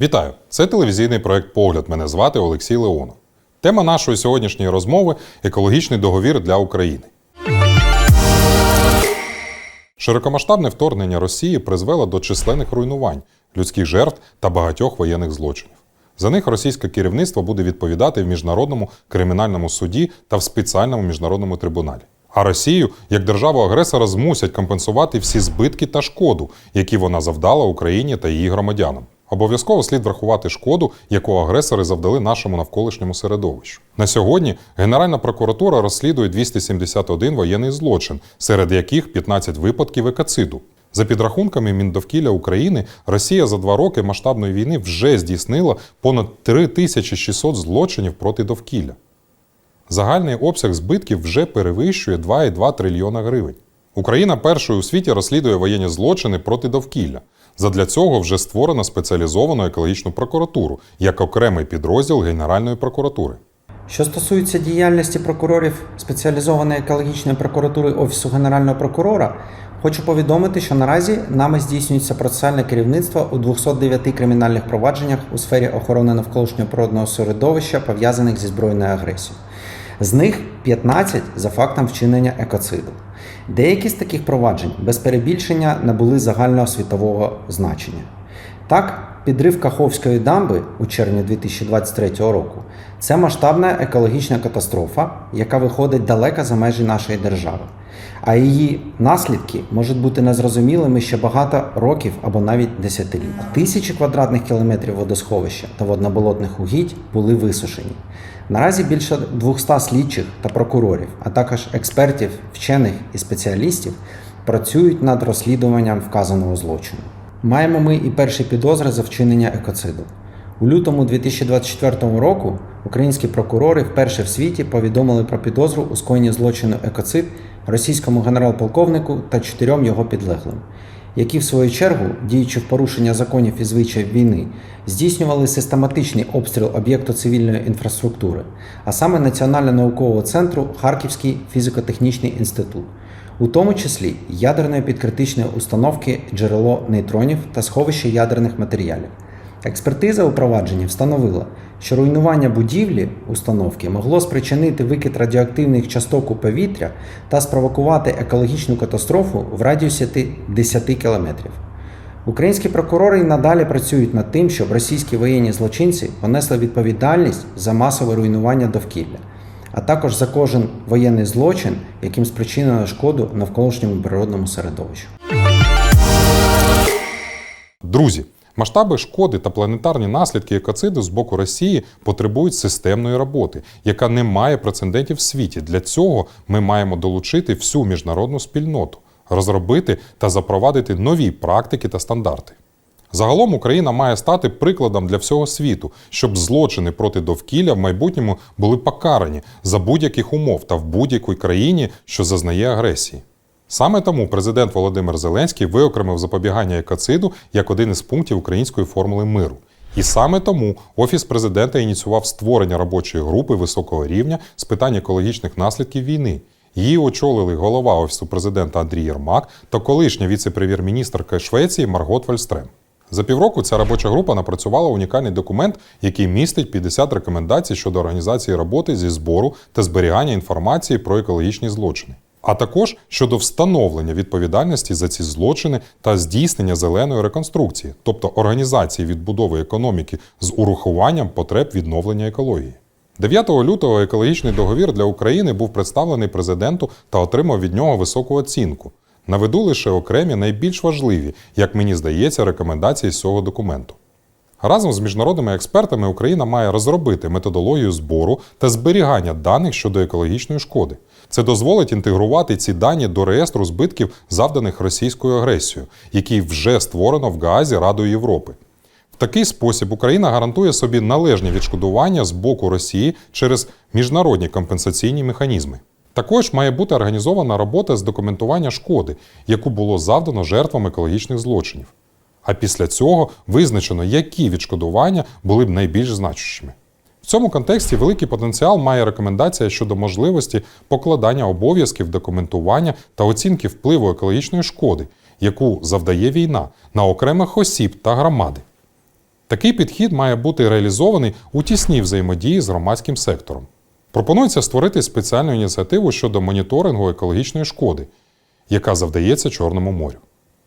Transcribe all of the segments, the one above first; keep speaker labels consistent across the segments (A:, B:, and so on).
A: Вітаю! Це телевізійний проект Погляд. Мене звати Олексій Леонов. Тема нашої сьогоднішньої розмови екологічний договір для України. Широкомасштабне вторгнення Росії призвело до численних руйнувань, людських жертв та багатьох воєнних злочинів. За них російське керівництво буде відповідати в міжнародному кримінальному суді та в спеціальному міжнародному трибуналі. А Росію як державу-агресора змусять компенсувати всі збитки та шкоду, які вона завдала Україні та її громадянам. Обов'язково слід врахувати шкоду, яку агресори завдали нашому навколишньому середовищу. На сьогодні Генеральна прокуратура розслідує 271 воєнний злочин, серед яких 15 випадків екоциду. За підрахунками Міндовкілля України, Росія за два роки масштабної війни вже здійснила понад 3600 злочинів проти довкілля. Загальний обсяг збитків вже перевищує 2,2 трильйона гривень. Україна першою у світі розслідує воєнні злочини проти довкілля. Задля цього вже створено спеціалізовану екологічну прокуратуру як окремий підрозділ Генеральної прокуратури.
B: Що стосується діяльності прокурорів спеціалізованої екологічної прокуратури Офісу Генерального прокурора, хочу повідомити, що наразі нами здійснюється процесуальне керівництво у 209 кримінальних провадженнях у сфері охорони навколишнього природного середовища, пов'язаних зі збройною агресією. З них 15 за фактом вчинення екоциду. Деякі з таких проваджень без перебільшення набули загального світового значення. Так, підрив Каховської дамби у червні 2023 року це масштабна екологічна катастрофа, яка виходить далеко за межі нашої держави. А її наслідки можуть бути незрозумілими ще багато років або навіть десятиліть. Тисячі квадратних кілометрів водосховища та водноболотних угідь були висушені. Наразі більше 200 слідчих та прокурорів, а також експертів, вчених і спеціалістів працюють над розслідуванням вказаного злочину. Маємо ми і перші підозри за вчинення екоциду. У лютому 2024 року українські прокурори вперше в світі повідомили про підозру у скоєнні злочину екоцид російському генерал-полковнику та чотирьом його підлеглим, які в свою чергу, діючи в порушення законів і звичаїв війни, здійснювали систематичний обстріл об'єкту цивільної інфраструктури, а саме Національного наукового центру Харківський фізико-технічний інститут у тому числі ядерної підкритичної установки джерело нейтронів та сховище ядерних матеріалів. Експертиза у провадженні встановила, що руйнування будівлі установки могло спричинити викид радіоактивних часток у повітря та спровокувати екологічну катастрофу в радіусі 10 кілометрів. Українські прокурори й надалі працюють над тим, щоб російські воєнні злочинці понесли відповідальність за масове руйнування довкілля а також за кожен воєнний злочин, яким спричинено шкоду навколишньому природному середовищу.
A: Друзі, масштаби шкоди та планетарні наслідки екоциду з боку Росії потребують системної роботи, яка не має прецедентів в світі. Для цього ми маємо долучити всю міжнародну спільноту, розробити та запровадити нові практики та стандарти. Загалом Україна має стати прикладом для всього світу, щоб злочини проти довкілля в майбутньому були покарані за будь-яких умов та в будь-якій країні, що зазнає агресії. Саме тому президент Володимир Зеленський виокремив запобігання екоциду як один із пунктів української формули миру. І саме тому Офіс президента ініціював створення робочої групи високого рівня з питань екологічних наслідків війни. Її очолили голова Офісу президента Андрій Єрмак та колишня віце-прем'єр-міністрка Швеції Маргот Вальстрем. За півроку ця робоча група напрацювала унікальний документ, який містить 50 рекомендацій щодо організації роботи зі збору та зберігання інформації про екологічні злочини, а також щодо встановлення відповідальності за ці злочини та здійснення зеленої реконструкції, тобто організації відбудови економіки з урахуванням потреб відновлення екології. 9 лютого екологічний договір для України був представлений президенту та отримав від нього високу оцінку. Наведу лише окремі найбільш важливі, як мені здається, рекомендації з цього документу. Разом з міжнародними експертами Україна має розробити методологію збору та зберігання даних щодо екологічної шкоди. Це дозволить інтегрувати ці дані до реєстру збитків, завданих російською агресією, який вже створено в Гаазі Радою Європи. В такий спосіб Україна гарантує собі належні відшкодування з боку Росії через міжнародні компенсаційні механізми. Також має бути організована робота з документування шкоди, яку було завдано жертвам екологічних злочинів. А після цього визначено, які відшкодування були б найбільш значущими. В цьому контексті великий потенціал має рекомендація щодо можливості покладання обов'язків документування та оцінки впливу екологічної шкоди, яку завдає війна на окремих осіб та громади. Такий підхід має бути реалізований у тісній взаємодії з громадським сектором. Пропонується створити спеціальну ініціативу щодо моніторингу екологічної шкоди, яка завдається Чорному морю.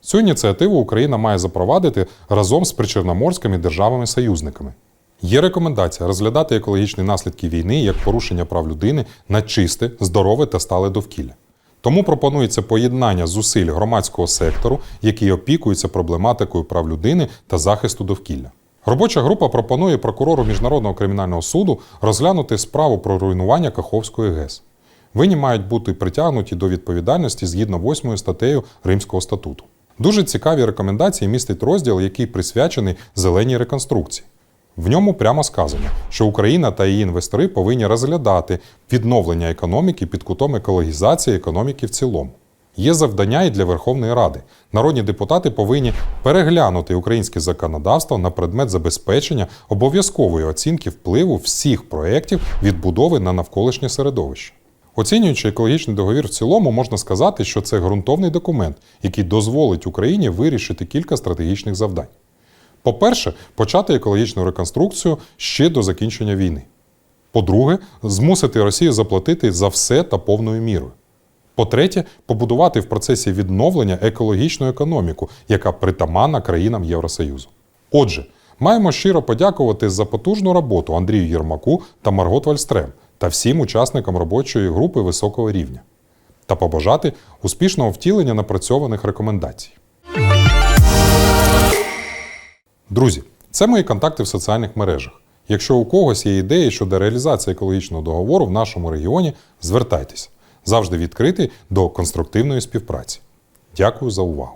A: Цю ініціативу Україна має запровадити разом з причорноморськими державами-союзниками. Є рекомендація розглядати екологічні наслідки війни як порушення прав людини на чисте, здорове та стале довкілля. Тому пропонується поєднання зусиль громадського сектору, який опікується проблематикою прав людини та захисту довкілля. Робоча група пропонує прокурору Міжнародного кримінального суду розглянути справу про руйнування Каховської ГЕС. Винні мають бути притягнуті до відповідальності згідно 8 статтею Римського статуту. Дуже цікаві рекомендації містить розділ, який присвячений зеленій реконструкції. В ньому прямо сказано, що Україна та її інвестори повинні розглядати відновлення економіки під кутом екологізації економіки в цілому. Є завдання і для Верховної Ради. Народні депутати повинні переглянути українське законодавство на предмет забезпечення обов'язкової оцінки впливу всіх проєктів відбудови на навколишнє середовище. Оцінюючи екологічний договір в цілому, можна сказати, що це ґрунтовний документ, який дозволить Україні вирішити кілька стратегічних завдань. По-перше, почати екологічну реконструкцію ще до закінчення війни. По-друге, змусити Росію заплатити за все та повною мірою. По-третє, побудувати в процесі відновлення екологічну економіку, яка притаманна країнам Євросоюзу. Отже, маємо щиро подякувати за потужну роботу Андрію Єрмаку та Маргот Вальстрем та всім учасникам робочої групи високого рівня та побажати успішного втілення напрацьованих рекомендацій. Друзі, це мої контакти в соціальних мережах. Якщо у когось є ідеї щодо реалізації екологічного договору в нашому регіоні, звертайтеся. Завжди відкритий до конструктивної співпраці. Дякую за увагу.